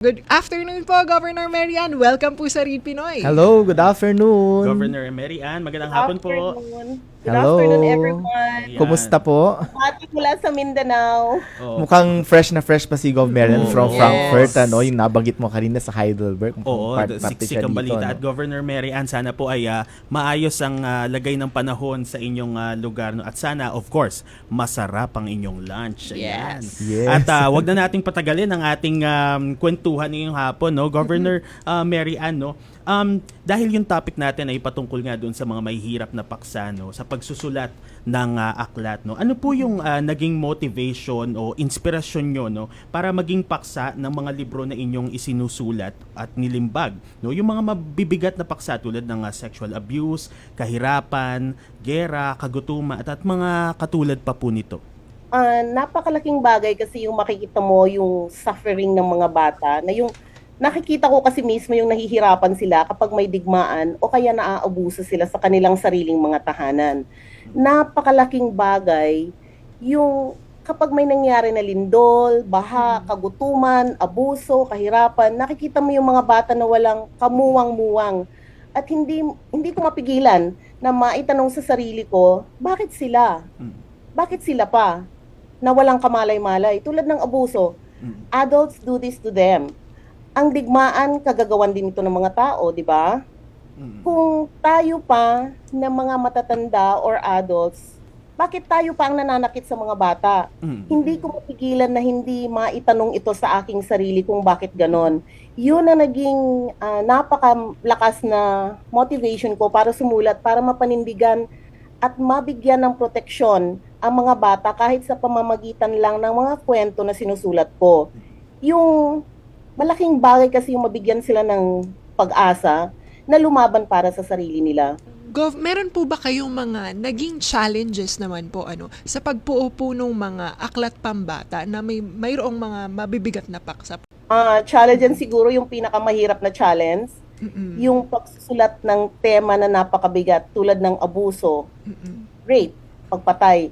Good afternoon po, Governor Marian. Welcome po sa Read Pinoy. Hello, good afternoon. Governor Mary Ann, magandang hapon po. afternoon. Good Hello. afternoon, everyone. Kumusta po? Pati mula sa Mindanao. Oo. Mukhang fresh na fresh pa si Gov Marian Oo. from Yes. Frankfurt, ano, yung nabanggit mo kanina sa Heidelberg. Oo, part- parte siksik siya ang dito, balita. ano. At Governor Mary Ann, sana po ay ah, maayos ang ah, lagay ng panahon sa inyong ah, lugar. No? At sana, of course, masarap ang inyong lunch. Ayan. Yes. Yes. At ah, wag na nating patagalin ang ating um, kwentuhan ngayong hapon. No? Governor ah, Mary Ann, no? Um, dahil yung topic natin ay patungkol nga doon sa mga mahihirap na paksa no, sa pagsusulat ng ah, aklat no. Ano po yung ah, naging motivation o inspirasyon nyo no para maging paksa ng mga libro na inyong isinusulat at nilimbag no? Yung mga mabibigat na paksa tulad ng ah, sexual abuse, kahirapan, gera, kagutuman at, at mga katulad pa po nito. Ah, napakalaking bagay kasi yung makikita mo yung suffering ng mga bata na yung nakikita ko kasi mismo yung nahihirapan sila kapag may digmaan o kaya naaabuso sila sa kanilang sariling mga tahanan. Napakalaking bagay yung kapag may nangyari na lindol, baha, kagutuman, abuso, kahirapan, nakikita mo yung mga bata na walang kamuwang-muwang. At hindi hindi ko mapigilan na maitanong sa sarili ko, bakit sila? Mm. Bakit sila pa? Na walang kamalay-malay. Tulad ng abuso, Mm. adults do this to them. Ang digmaan, kagagawan din ito ng mga tao, di ba? Mm. Kung tayo pa na mga matatanda or adults, bakit tayo pa ang nananakit sa mga bata? Mm. Hindi ko mapigilan na hindi maitanong ito sa aking sarili kung bakit ganon. Yun ang naging ah, napakalakas na motivation ko para sumulat, para mapanindigan at mabigyan ng proteksyon ang mga bata kahit sa pamamagitan lang ng mga kwento na sinusulat ko. Yung malaking bagay kasi yung mabigyan sila ng pag-asa na lumaban para sa sarili nila. Gov, meron po ba kayong mga naging challenges naman po ano sa pagpuo po ng mga aklat pambata na may mayroong mga mabibigat na paksa? Ah, challenge yan siguro yung pinakamahirap na challenge Mm-mm. yung pagsusulat ng tema na napakabigat tulad ng abuso, Mm-mm. rape, pagpatay.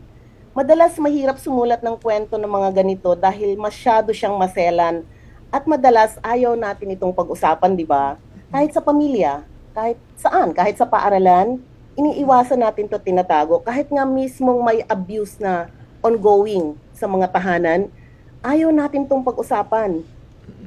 Madalas mahirap sumulat ng kwento ng mga ganito dahil masyado siyang maselan at madalas ayaw natin itong pag-usapan, di ba? Kahit sa pamilya, kahit saan, kahit sa paaralan, iniiwasan natin to tinatago. Kahit nga mismong may abuse na ongoing sa mga tahanan, ayaw natin tong pag-usapan.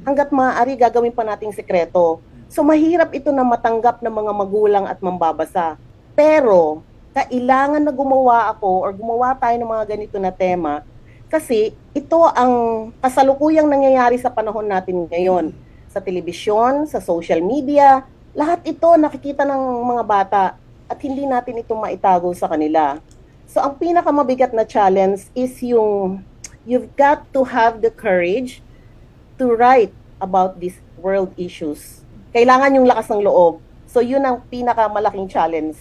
Hanggat maaari, gagawin pa nating sekreto. So mahirap ito na matanggap ng mga magulang at mambabasa. Pero kailangan na gumawa ako or gumawa tayo ng mga ganito na tema kasi ito ang kasalukuyang nangyayari sa panahon natin ngayon. Sa telebisyon, sa social media, lahat ito nakikita ng mga bata at hindi natin ito maitago sa kanila. So ang pinakamabigat na challenge is yung you've got to have the courage to write about these world issues. Kailangan yung lakas ng loob. So yun ang pinakamalaking challenge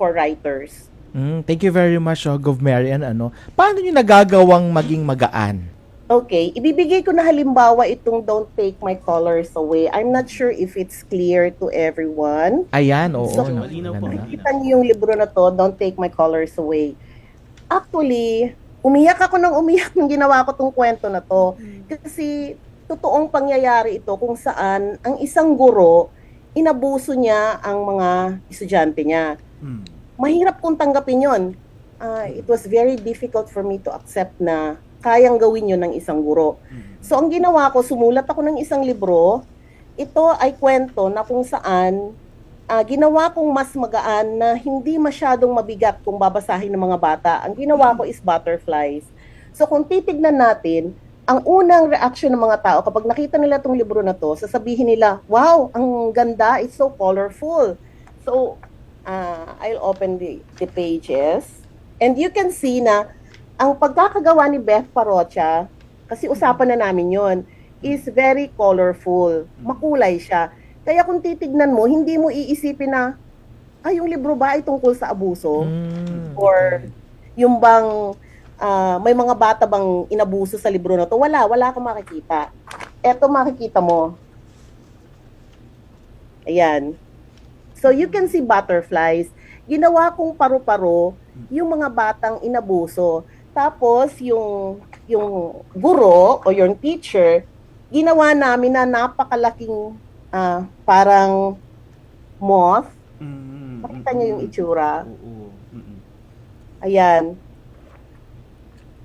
for writers. Mm, thank you very much, oh, Gov Marian. Ano, paano nyo nagagawang maging magaan? Okay, ibibigay ko na halimbawa itong Don't Take My Colors Away. I'm not sure if it's clear to everyone. Ayan, oo. So, no, malinaw po. ganda. Nakita niyo yung libro na to, Don't Take My Colors Away. Actually, umiyak ako ng umiyak nung ginawa ko tong kwento na to. Kasi totoong pangyayari ito kung saan ang isang guro, inabuso niya ang mga estudyante niya. Mm. Mahirap kong tanggapin yon. Ah, it was very difficult for me to accept na kayang gawin yun ng isang guro. So ang ginawa ko, sumulat ako ng isang libro. Ito ay kwento na kung saan ah, ginawa kong mas magaan na hindi masyadong mabigat kung babasahin ng mga bata. Ang ginawa ko is butterflies. So kung titignan natin, ang unang reaction ng mga tao kapag nakita nila itong libro na to, sasabihin nila, wow, ang ganda, it's so colorful. So, ah, I'll open the, the pages. And you can see na ang pagkakagawa ni Beth Parocha, kasi usapan na namin yon is very colorful. Makulay siya. Kaya kung titignan mo, hindi mo iisipin na, ay, yung libro ba ay tungkol sa abuso? Mm, Or yung bang ah, may mga bata bang inabuso sa libro na to? Wala, wala kang makikita. Eto makikita mo. Ayan. So you can see butterflies. Ginawa kong paru-paro yung mga batang inabuso. Tapos yung yung guro o yung teacher, ginawa namin na napakalaking ah, parang moth. Makita niyo yung itsura. Oo. Mm-mm. Ayan.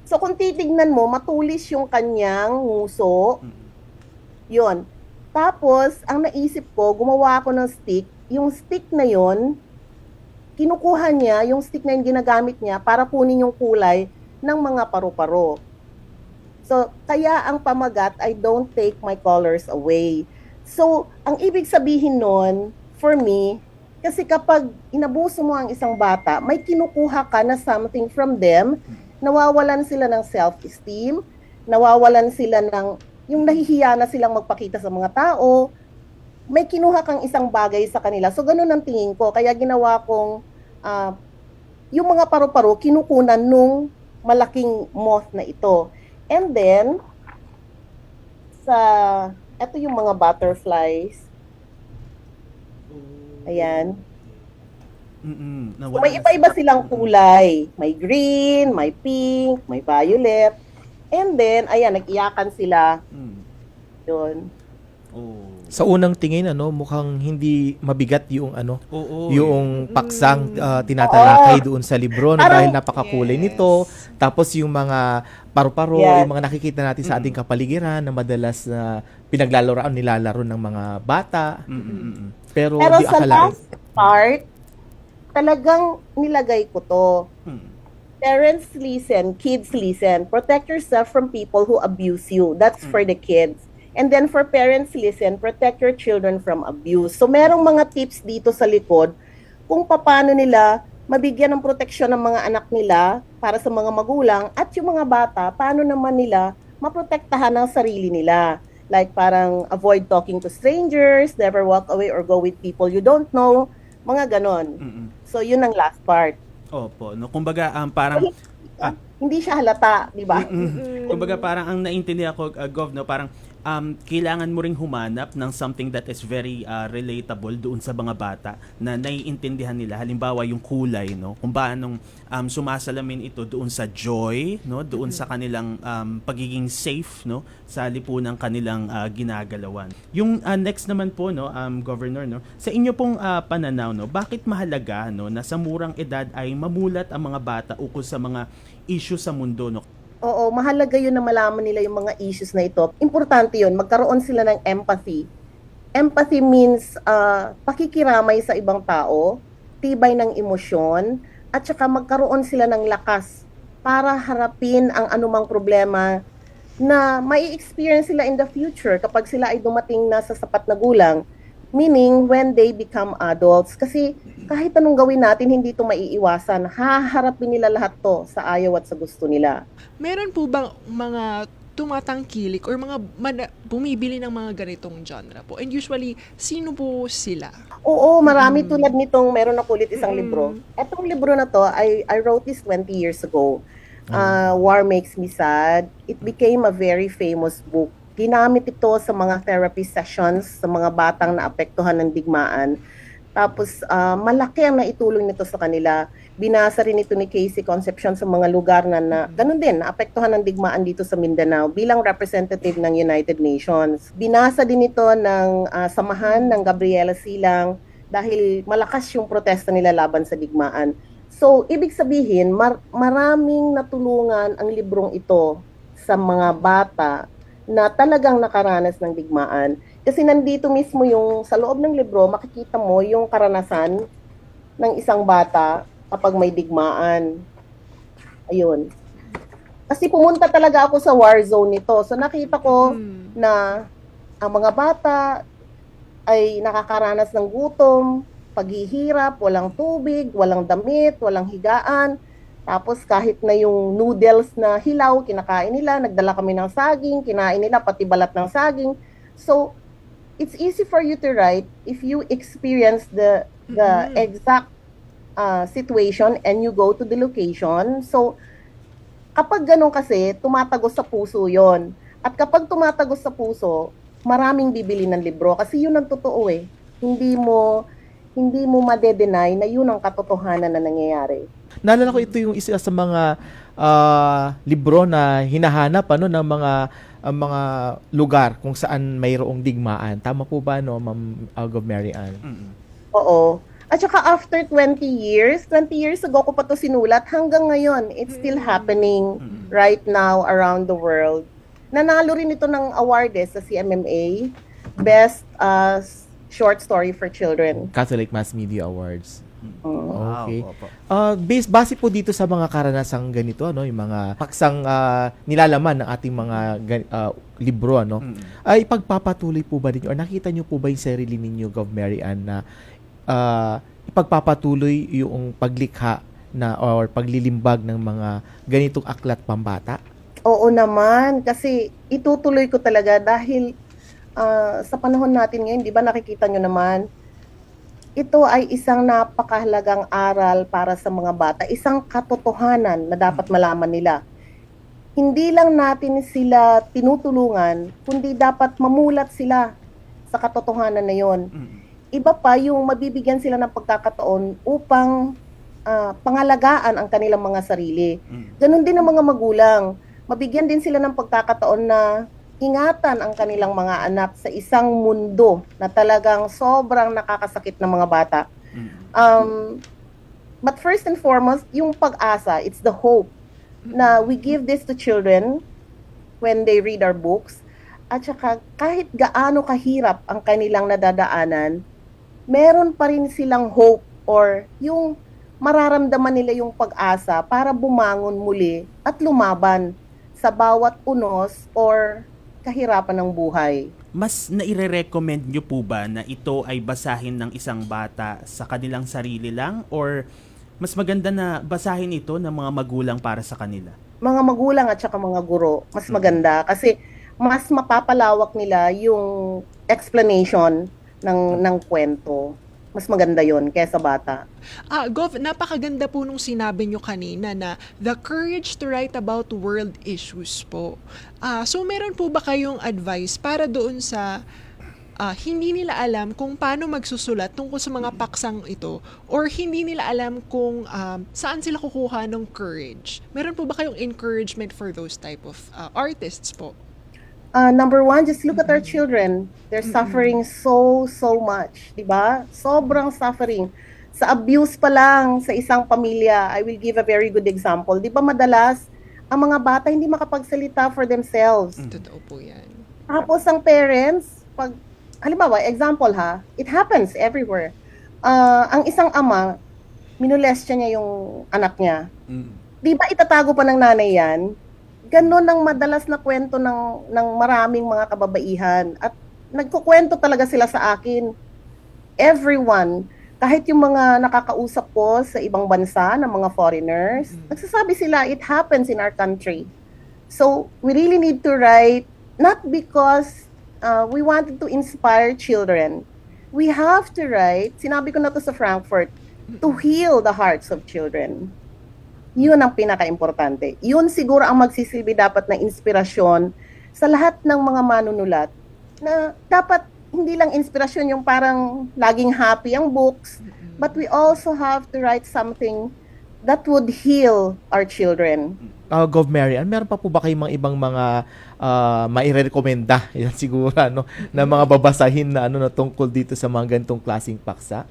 So kung titignan mo, matulis yung kanyang nguso. Yun. Tapos, ang naisip ko, gumawa ako ng stick. Yung stick na yon kinukuha niya, yung stick na yung ginagamit niya para kunin yung kulay ng mga paru-paro. So, kaya ang pamagat ay don't take my colors away. So, ang ibig sabihin nun, for me, kasi kapag inabuso mo ang isang bata, may kinukuha ka na something from them, nawawalan sila ng self-esteem, nawawalan sila ng, yung nahihiya na silang magpakita sa mga tao, may kinuha kang isang bagay sa kanila. So, ganun ang tingin ko. Kaya ginawa kong, ah, yung mga paru-paro, kinukunan nung malaking moth na ito. And then, sa, eto yung mga butterflies. Ayan. Mm-mm. So, may iba-iba silang kulay. May green, may pink, may violet. And then, ayan, nag-iyakan sila. Mm. Yun. Oo. Sa unang tingin ano, mukhang hindi mabigat yung ano, Oo. yung paksang ah, tinatalakay doon sa libro no, Parang- dahil napakakulay Yes. nito. Tapos yung mga paru-paro, Yes. yung mga nakikita natin sa ating kapaligiran na madalas na pinaglalaro nilalaro ng mga bata. Mm-mm. Pero, Pero di sa akalain. last part, talagang nilagay ko to. Mm. Parents listen, kids listen. Protect yourself from people who abuse you. That's for the kids. And then for parents listen, protect your children from abuse. So merong mga tips dito sa likod kung paano nila mabigyan ng proteksyon ng mga anak nila para sa mga magulang at yung mga bata, paano naman nila maprotektahan ang sarili nila. Like parang avoid talking to strangers, never walk away or go with people you don't know, mga ganon. Mm-mm. So yun ang last part. Opo, no. Kumbaga um, parang Ah. Hindi siya halata, di ba? Mm. Kumbaga parang ang naintindihan ko uh, Gov no parang um, kailangan mo ring humanap ng something that is very uh, relatable doon sa mga bata na naiintindihan nila halimbawa yung kulay no kung paano um, sumasalamin ito doon sa joy no doon sa kanilang um, pagiging safe no sa lipunang kanilang uh, ginagalawan yung uh, next naman po no um, governor no sa inyo pong uh, pananaw no bakit mahalaga no na sa murang edad ay mamulat ang mga bata ukol sa mga issue sa mundo no Oo, mahalaga yun na malaman nila yung mga issues na ito. Importante yun, magkaroon sila ng empathy. Empathy means uh, pakikiramay sa ibang tao, tibay ng emosyon, at saka magkaroon sila ng lakas para harapin ang anumang problema na mai experience sila in the future kapag sila ay dumating na sa sapat na gulang. Meaning, when they become adults. Kasi kahit anong gawin natin, hindi ito maiiwasan. Haharapin nila lahat to sa ayaw at sa gusto nila. Meron po bang mga tumatangkilik or mga mana- bumibili ng mga ganitong genre po? And usually, sino po sila? Oo, marami tulad nitong meron ako ulit isang Mm. libro. Etong libro na to, I, I wrote this 20 years ago. Uh, War Makes Me Sad. It became a very famous book. Ginamit ito sa mga therapy sessions sa mga batang naapektuhan ng digmaan. Tapos, ah, malaki ang naitulong nito sa kanila. Binasa rin ito ni Casey Concepcion sa mga lugar na, na ganun din, naapektuhan ng digmaan dito sa Mindanao bilang representative ng United Nations. Binasa din ito ng ah, samahan ng Gabriela Silang dahil malakas yung protesta nila laban sa digmaan. So, ibig sabihin, mar- maraming natulungan ang librong ito sa mga bata na talagang nakaranas ng digmaan. Kasi nandito mismo yung sa loob ng libro, makikita mo yung karanasan ng isang bata kapag may digmaan. Ayun. Kasi pumunta talaga ako sa war zone nito. So nakita ko Hmm. na ang mga bata ay nakakaranas ng gutom, paghihirap, walang tubig, walang damit, walang higaan. Tapos kahit na yung noodles na hilaw, kinakain nila, nagdala kami ng saging, kinain nila pati balat ng saging. So, it's easy for you to write if you experience the the Mhm. exact uh, situation and you go to the location. So, kapag ganun kasi, tumatagos sa puso yon At kapag tumatagos sa puso, maraming bibili ng libro kasi yun ang totoo eh. Hindi mo hindi mo madedenay na yun ang katotohanan na nangyayari. Naalala ko ito yung isa sa mga ah, libro na hinahanap ano ng mga ang mga lugar kung saan mayroong digmaan. Tama po ba, no, Ma'am uh, Gov Mary Ann? Oo. At saka after 20 years, 20 years ago ko pa to sinulat, hanggang ngayon, it's still happening Mm-mm. right now around the world. Nanalo rin ito ng award eh, sa CMMA, Best uh, Short Story for Children. Catholic Mass Media Awards. Mm. Okay. Wow, opo. Uh, base, base po dito sa mga karanasang ganito, ano, yung mga paksang ah, nilalaman ng ating mga gan- ah, libro, ano, Mm-mm. ay pagpapatuloy po ba ninyo or nakita nyo po ba yung sarili ninyo, Gov Mary Ann, na ah, ipagpapatuloy yung paglikha na or paglilimbag ng mga ganitong aklat pambata? Oo naman, kasi itutuloy ko talaga dahil ah, sa panahon natin ngayon, di ba nakikita nyo naman, ito ay isang napakahalagang aral para sa mga bata, isang katotohanan na dapat malaman nila. Hindi lang natin sila tinutulungan, kundi dapat mamulat sila sa katotohanan na yon. Iba pa yung mabibigyan sila ng pagkakataon upang ah, pangalagaan ang kanilang mga sarili. Mm. Ganon din ang mga magulang. Mabigyan din sila ng pagkakataon na ingatan ang kanilang mga anak sa isang mundo na talagang sobrang nakakasakit ng mga bata. Mm-mm. Um, but first and foremost, yung pag-asa, it's the hope na we give this to children when they read our books. At saka kahit gaano kahirap ang kanilang nadadaanan, meron pa rin silang hope or yung mararamdaman nila yung pag-asa para bumangon muli at lumaban sa bawat unos or kahirapan ng buhay. Mas naire-recommend nyo po ba na ito ay basahin ng isang bata sa kanilang sarili lang or mas maganda na basahin ito ng mga magulang para sa kanila? mga magulang at saka mga guro, mas maganda kasi mas mapapalawak nila yung explanation ng ng kwento. Mas maganda yon kaysa bata. Ah, Gov, napakaganda po nung sinabi nyo kanina na the courage to write about world issues po. Ah, so meron po ba kayong advice para doon sa ah, hindi nila alam kung paano magsusulat tungkol sa mga paksang ito or hindi nila alam kung um, saan sila kukuha ng courage? Meron po ba kayong encouragement for those type of ah, artists po? Uh, number one, just look at our children. They're suffering so, so much. di ba? Sobrang suffering. Sa abuse pa lang sa isang pamilya, I will give a very good example. Di ba madalas, ang mga bata hindi makapagsalita for themselves. Totoo po yan. Tapos ang parents, pag, halimbawa, example ha, it happens everywhere. Ah, ang isang ama, minulestya niya yung anak niya. Di ba itatago pa ng nanay yan? Ganon ang madalas na kwento ng, ng maraming mga kababaihan. At nagkukwento talaga sila sa akin. Everyone, kahit yung mga nakakausap ko sa ibang bansa ng mga foreigners, nagsasabi sila, it happens in our country. So, we really need to write, not because uh, we wanted to inspire children. We have to write, sinabi ko na to sa Frankfurt, to heal the hearts of children. Yun ang pinaka-importante. Yun siguro ang magsisilbi dapat na inspirasyon sa lahat ng mga manunulat na dapat hindi lang inspirasyon yung parang laging happy ang books, but we also have to write something that would heal our children. Uh, Gov Mary meron pa po ba kayong mga ibang mga uh, mairekomenda, yan siguro, ano, na mga babasahin na ano na tungkol dito sa mga ganitong klaseng paksa?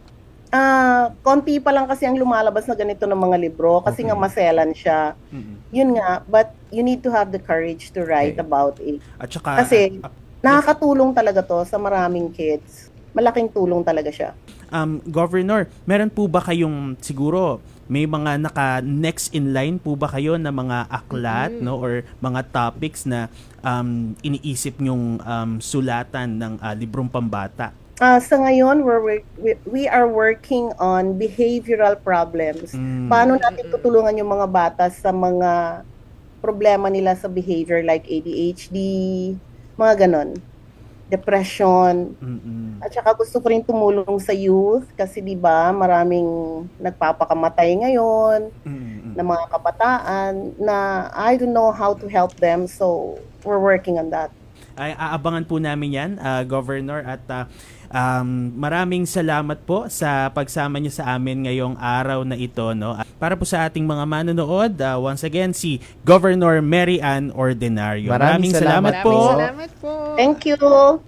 Ah, konti pa lang kasi ang lumalabas na ganito ng mga libro kasi Okay. nga maselan siya. Mm-mm. Yun nga, but you need to have the courage to write Okay. about it. At saka, Kasi ah, nakakatulong talaga to sa maraming kids. Malaking tulong talaga siya. um, Governor, meron po ba kayong siguro may mga naka next in line po ba kayo na mga aklat no or mga topics na um, iniisip nyong um, sulatan ng ah, librong pambata? Ah, sa ngayon, we're, we, we are working on behavioral problems. Mm. Paano natin tutulungan yung mga bata sa mga problema nila sa behavior like ADHD, mga ganon. Depression, Mm-mm. At saka gusto ko rin tumulong sa youth kasi 'di ba, maraming nagpapakamatay ngayon Mm-mm. na mga kabataan na I don't know how to help them so we're working on that. Ay aabangan po namin 'yan, ah, Governor at ah, um, maraming salamat po sa pagsama niyo sa amin ngayong araw na ito no. Para po sa ating mga manonood, ah, once again si Governor Mary Ann Ordinario. Maraming salamat po. Maraming salamat po. Thank you.